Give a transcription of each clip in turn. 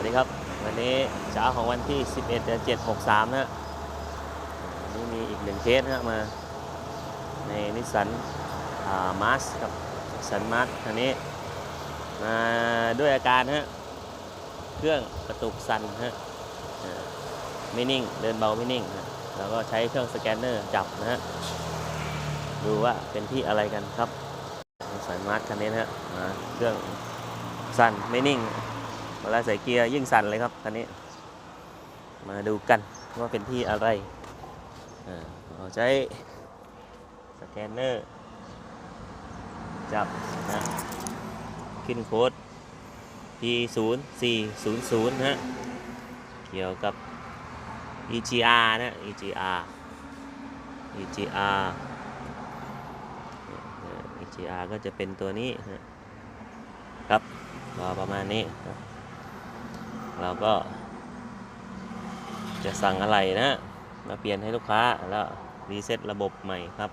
วัสดีครับ วันนี้เช้าของวันที่ 11เดือน7 63 นะฮะนี่มีอีกหนึ่งเคสนะฮะมา ในนิสสันมาร์สครับสันมาร์สคันนี้ มาด้วยอาการฮะเครื่องกระตุกสั่นฮะไม่นิ่ง เดินเบาไม่นิ่งฮะแล้วก็ใช้เครื่องสแกนเนอร์จับนะฮะดูว่าเป็นที่อะไรกันครับสันมาร์สคันนี้นะฮะมาเครื่องสั่นไม่นิ่ง เวลาใส่เกียร์ยิ่งสั่นเลยครับคันนี้ มาดูกันว่าเป็นที่อะไรเราใช้สแกนเนอร์ จับนะขึ้นโค้ด P 0 4 0 0 นะฮะเกี่ยวกับ EGR นะ EGR EGR EGR ก็จะเป็นตัวนี้นะครับก็ประมาณนี้ครับ เราก็ จะสั่งอะไรนะ มาเปลี่ยนให้ลูกค้าแล้วรีเซ็ตระบบใหม่ครับ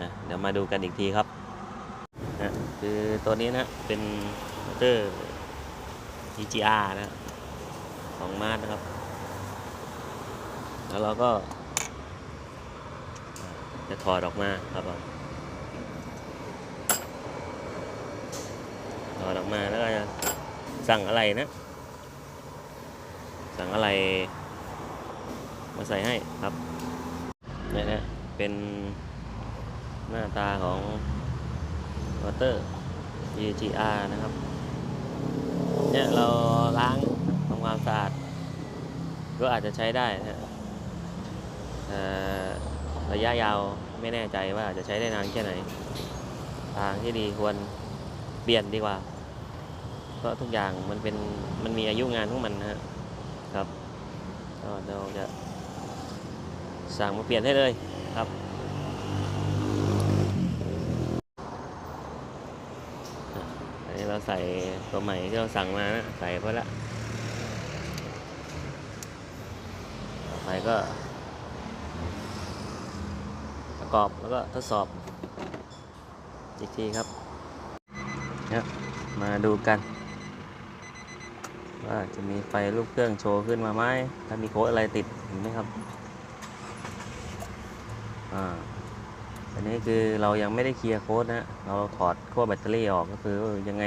นะเดี๋ยวมาดูกันอีกทีครับนะคือตัวนี้นะเป็นมอเตอร์ EGR นะของมาร์นะครับ แล้วเราก็ จะถอดออกมาครับผมถอดออกมาแล้วก็จะ สั่งอะไรนะ สั่งอะไรมาใส่ให้ครับเนี่ยนะเป็นหน้าตาของวอเตอร์ EGR นะครับ เนี่ยเราล้างทำความสะอาด ก็อาจจะใช้ได้นะระยะยาวไม่แน่ใจว่าจะใช้ได้นานแค่ไหน ทางที่ดีควรเปลี่ยนดีกว่า เพราะทุกอย่างมันเป็นมันมีอายุงานของมันนะครับก็เราจะสั่งมาเปลี่ยนให้เลยครับ อันนี้เราใส่ตัวใหม่ที่เราสั่งมานะใส่ไปละต่อไปก็ ประกอบแล้วก็ทดสอบอีกทีครับ มาดูกัน ว่าจะมีไฟรูปเครื่องโชว์ขึ้นมาไหมถ้ามีโค้ดอะไรติดเห็นไหมครับอ่าอันนี้คือเรายังไม่ได้เคลียร์โค้ดนะเราถอดขั้วแบตเตอรี่ออกก็คือยังไง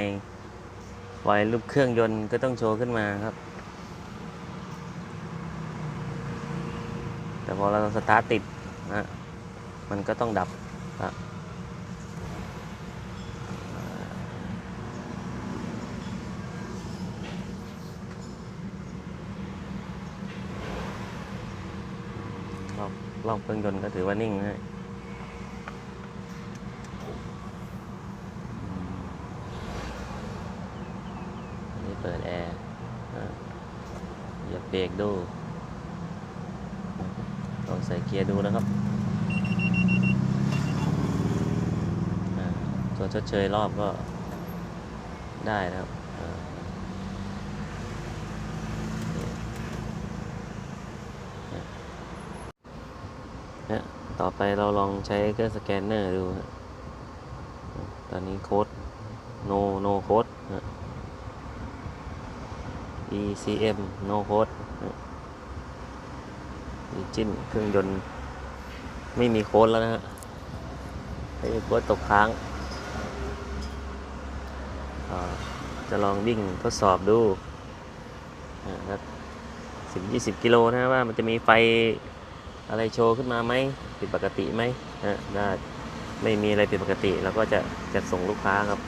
ไฟรูปเครื่องยนต์ก็ต้องโชว์ขึ้นมาครับ แต่พอเราสตาร์ทติดนะมันก็ต้องดับนะรอบ รอบเครื่องยนต์ก็ถือว่านิ่งนะฮะนี่เปิดแอร์เหยียบเบรกดู ลองใส่เกียร์ดูนะครับ ตัวชดเชยรอบก็ได้นะครับอ่าเนี่ยเนี่ยต่อไปเราลองใช้เครื่องสแกนเนอร์ดูฮะตอนนี้โค้ด no no โค้ดนะ ECM no code ดิจินเครื่องยนต์ไม่มีโค้ดแล้วนะฮะไม่มีโค้ดตกค้างจะลองวิ่งทดสอบดูสิบยี่สิบกิโลนะว่ามันจะมีไฟ อะไรโชว์ขึ้นมาไหมผิดปกติไหมนะถ้าไม่มีอะไรผิดปกติเราก็จะจะส่งลูกค้าครับ